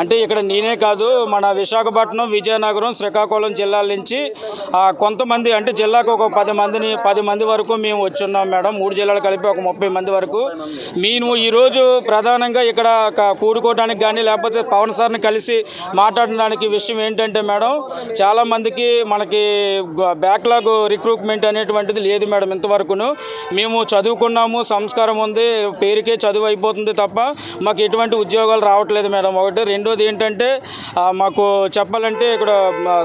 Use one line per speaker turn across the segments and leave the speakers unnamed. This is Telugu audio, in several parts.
అంటే ఇక్కడ నేనే కాదు మన విశాఖపట్నం విజయనగరం శ్రీకాకుళం జిల్లాల నుంచి కొంతమంది అంటే జిల్లాకు ఒక పది మందిని పది మంది వరకు మేము వచ్చున్నాం మేడం. మూడు జిల్లాలు కలిపి ఒక ముప్పై మంది వరకు. మేము ఈరోజు ప్రధానంగా ఇక్కడ కూడుకోవడానికి కానీ లేకపోతే పవన్ సార్ని కలిసి మాట్లాడడానికి విషయం ఏంటంటే మేడం చాలా మందికి మనకి బ్యాక్లాగ్ రిక్రూట్మెంట్ అనేటువంటిది లేదు మేడం ఇంతవరకును. మేము చదువుకున్నాము సంస్కారం ఉంది పేరుకే చదువు అయిపోతుంది తప్ప మాకు ఎటువంటి ఉద్యోగాలు రావట్లేదు మేడం. ఒకటి రెండోది ఏంటంటే మాకు చెప్పాలంటే ఇక్కడ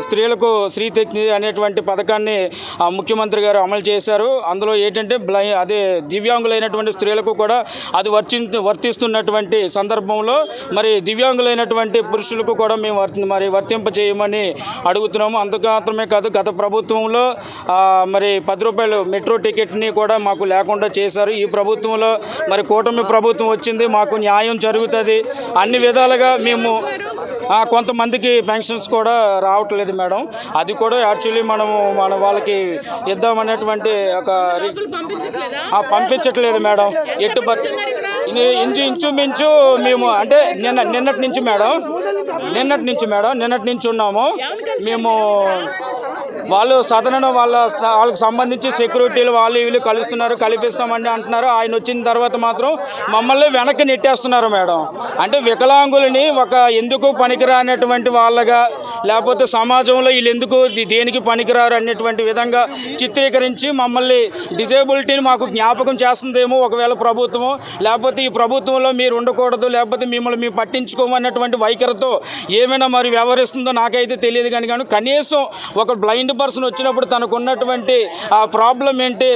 స్త్రీలకు స్త్రీ శక్తి అనేటువంటి పథకాన్ని ముఖ్యమంత్రి గారు అమలు చేశారు. అందులో ఏంటంటే బ్లై అదే దివ్యాంగులైనటువంటి స్త్రీలకు కూడా అది వర్తి వర్తిస్తున్నటువంటి సందర్భంలో మరి దివ్యాంగులైనటువంటి పురుషులకు కూడా మేము వర్తి మరి వర్తింప చేయమని అడుగుతున్నాము. అందుకు మాత్రమే కాదు గత ప్రభుత్వంలో మరి పది రూపాయలు మెట్రో టికెట్ని కూడా మాకు లేకుండా చేశారు. ఈ ప్రభుత్వంలో మరి కూటమి ప్రభుత్వం వచ్చింది మాకు న్యాయం జరుగుతుంది. అన్ని విధాలుగా మేము కొంతమందికి పెన్షన్స్ కూడా రావట్లేదు మేడం. అది కూడా యాక్చువల్లీ మనము మన వాళ్ళకి ఇద్దామనేటువంటి ఒక రి-
పంపించట్లేదు
మేడం. ఎట్టు ఇది ఇంచు ఇంచుమించు మేము అంటే నిన్న నిన్నటి నుంచి మేడం నిన్నటి నుంచి మేడం నిన్నటి నుంచి ఉన్నాము. మేము వాళ్ళు సదనను వాళ్ళ వాళ్ళకి సంబంధించి సెక్యూరిటీలు వాళ్ళు వీళ్ళు కలుస్తున్నారు కలిపిస్తామని అంటున్నారు. ఆయన వచ్చిన తర్వాత మాత్రం మమ్మల్ని వెనక్కి నెట్టేస్తున్నారు మేడం. అంటే వికలాంగులని ఒక ఎందుకు పనికిరానటువంటి వాళ్ళగా లేకపోతే సమాజంలో వీళ్ళు ఎందుకు దేనికి పనికిరారు అనేటువంటి విధంగా చిత్రీకరించి మమ్మల్ని డిజేబిలిటీని మాకు జ్ఞాపకం చేస్తుందేమో ఒకవేళ ప్రభుత్వం లేకపోతే ఈ ప్రభుత్వంలో మీరు ఉండకూడదు లేకపోతే మిమ్మల్ని మేము పట్టించుకోమన్నటువంటి వైఖరితో ఏమైనా మరి వ్యవహరిస్తుందో నాకైతే తెలియదు కానీ కానీ కనీసం ఒక బ్లైండ్ పర్సన్ వచ్చినప్పుడు తనకు ఉన్నటువంటి ఆ ప్రాబ్లం ఏంటి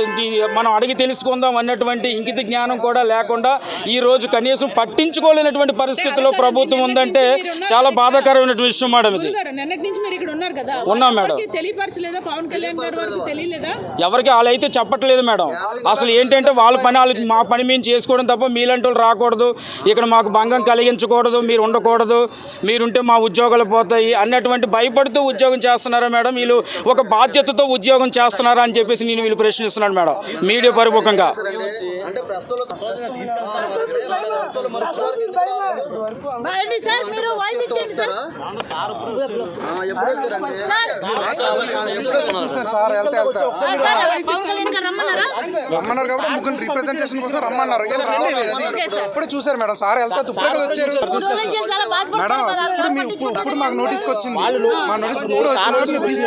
మనం అడిగి తెలుసుకుందాం అన్నటువంటి ఇంకిత జ్ఞానం కూడా లేకుండా ఈ రోజు కనీసం పట్టించుకోలేనటువంటి పరిస్థితిలో ప్రభుత్వం ఉందంటే చాలా బాధాకరమైనటువంటి విషయం మేడం ఇది.
గారు నిన్నటి నుంచి మీరు ఇక్కడ ఉన్నారు కదా.
ఉన్నాం మేడం.
ఎవరికి తెలియపరచలేదా? పవన్ కళ్యాణ్ గారి వరకు తెలియలేదా?
ఎవరికి వాళ్ళు అయితే చెప్పట్లేదు మేడం. అసలు ఏంటంటే వాళ్ళ పని వాళ్ళు మా పని మేము చేసుకోవడం తప్ప మీలాంటి వాళ్ళు రాకూడదు. ఇక్కడ మాకు భంగం కలిగించకూడదు మీరు ఉండకూడదు. మీరుంటే మా ఉద్యోగాలు పోతాయి అన్నటువంటి భయపడుతూ ఉద్యోగం చేస్తున్నారా మేడం? వీళ్ళు ఒక బాధ్యతతో ఉద్యోగం చేస్తున్నారా అని చెప్పేసి నేను వీళ్ళు ప్రశ్నిస్తున్నాను మేడం. మీడియా పరిముఖంగా.
అంటే
సార్ మీరు రమ్మన్నారా
కాబట్టి ముగ్గురు రిప్రజెంటేషన్ కోసం రమ్మన్నారు ఇప్పుడే చూసారు మేడం సార్ వెళ్తే ఇప్పుడే కదా వచ్చారు
మూడు
ఇప్పుడు మాకు నోటీస్కి వచ్చింది మా నోటీస్ ఇప్పుడు వచ్చిన ప్లీజ్